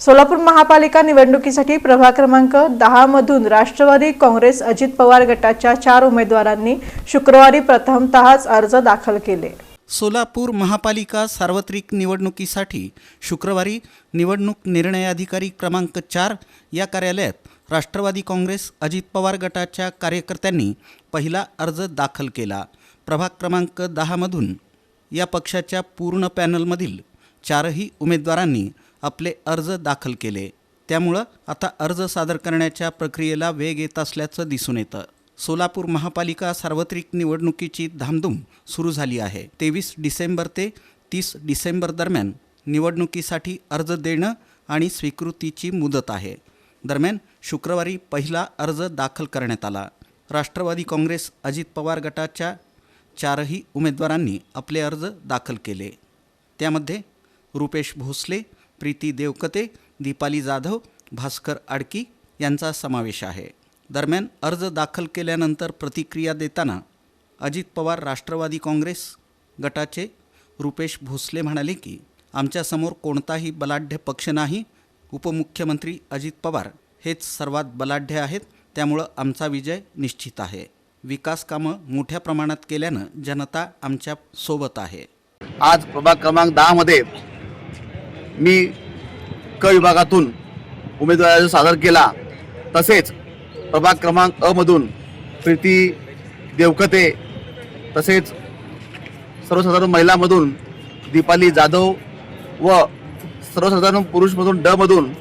सोलापूर महापालिका निवडणुकीसाठी प्रभाग क्रमांक दहामधून राष्ट्रवादी काँग्रेस अजित पवार गटाच्या चार उमेदवारांनी शुक्रवारी प्रथमतःच अर्ज दाखल केले. सोलापूर महापालिका सार्वत्रिक निवडणुकीसाठी शुक्रवारी निवडणूक निर्णय अधिकारी क्रमांक चार या कार्यालयात राष्ट्रवादी काँग्रेस अजित पवार गटाच्या कार्यकर्त्यांनी पहिला अर्ज दाखल केला. प्रभाग क्रमांक दहामधून या पक्षाच्या पूर्ण पॅनलमधील चारही उमेदवारांनी आपले अर्ज दाखल केले. त्यामुळं आता अर्ज सादर करण्याच्या प्रक्रियेला वेग येत असल्याचं दिसून येतं. सोलापूर महापालिका सार्वत्रिक निवडणुकीची धामधूम सुरू झाली आहे. तेवीस डिसेंबर ते तीस डिसेंबर दरम्यान निवडणुकीसाठी अर्ज देणं आणि स्वीकृतीची मुदत आहे. दरम्यान शुक्रवारी पहिला अर्ज दाखल करण्यात आला. राष्ट्रवादी काँग्रेस अजित पवार गटाच्या चारही उमेदवारांनी आपले अर्ज दाखल केले. त्यामध्ये रुपेश भोसले प्रीती देवकते दीपाली जाधव भास्कर आडकी यांचा समावेश आहे. दरम्यान अर्ज दाखल केल्यानंतर प्रतिक्रिया देताना अजित पवार राष्ट्रवादी काँग्रेस गटाचे रुपेश भोसले म्हणाले की आमच्यासमोर कोणताही बलाढ्य पक्ष नाही. उपमुख्यमंत्री अजित पवार हेच सर्वात बलाढ्य आहेत. त्यामुळं आमचा विजय निश्चित आहे. विकास कामं मोठ्या प्रमाणात केल्यानं जनता आमच्यासोबत आहे. आज प्रभाग क्रमांक दहामध्ये मी क विभागातून उमेदवार अर्ज सादर केला. तसेच प्रभाग क्रमांक अमधून प्रीती देवकते तसेच सर्वसाधारण महिलामधून दीपाली जाधव व सर्वसाधारण पुरुषमधून डमधून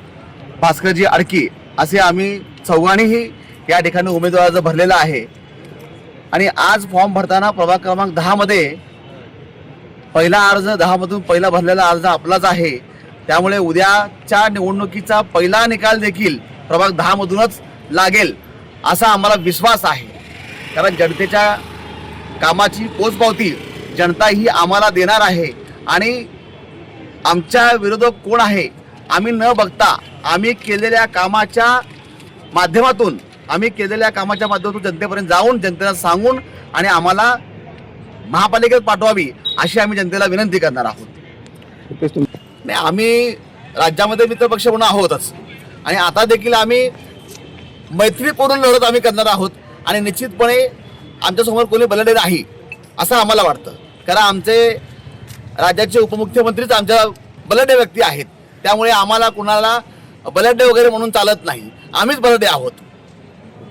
भास्करजी आडकी असे आम्ही चौघांनीही या ठिकाणी उमेदवार अर्ज भरलेला आहे. आणि आज फॉर्म भरताना प्रभाग क्रमांक दहामध्ये पहिला अर्ज दहामधून पहिला भरलेला अर्ज आपलाच आहे. त्यामुळे उद्याच्या निवडणुकीचा पहिला निकाल देखील प्रभाग दहामधूनच लागेल असा आम्हाला विश्वास आहे. कारण जनतेच्या कामाची पोचपावती जनता ही आम्हाला देणार आहे. आणि आमच्या विरोधक कोण आहे आम्ही न बघता आम्ही केलेल्या कामाच्या माध्यमातून आम्ही केलेल्या कामाच्या माध्यमातून जनतेपर्यंत जाऊन जनतेला सांगून आणि आम्हाला महापालिकेत पाठवावी अशी आम्ही जनतेला विनंती करणार आहोत. नाही आम्ही राज्यामध्ये मित्रपक्ष म्हणून आहोतच. आणि आता देखील आम्ही मैत्री करून लढत आम्ही करणार आहोत. आणि निश्चितपणे आमच्यासमोर कोणी बलडे नाही असं आम्हाला वाटतं. कारण आमचे राज्याचे उपमुख्यमंत्रीच आमच्या बलडे व्यक्ती आहेत. त्यामुळे आम्हाला कुणाला बलडे वगैरे म्हणून चालत नाही. आम्हीच बलडे आहोत.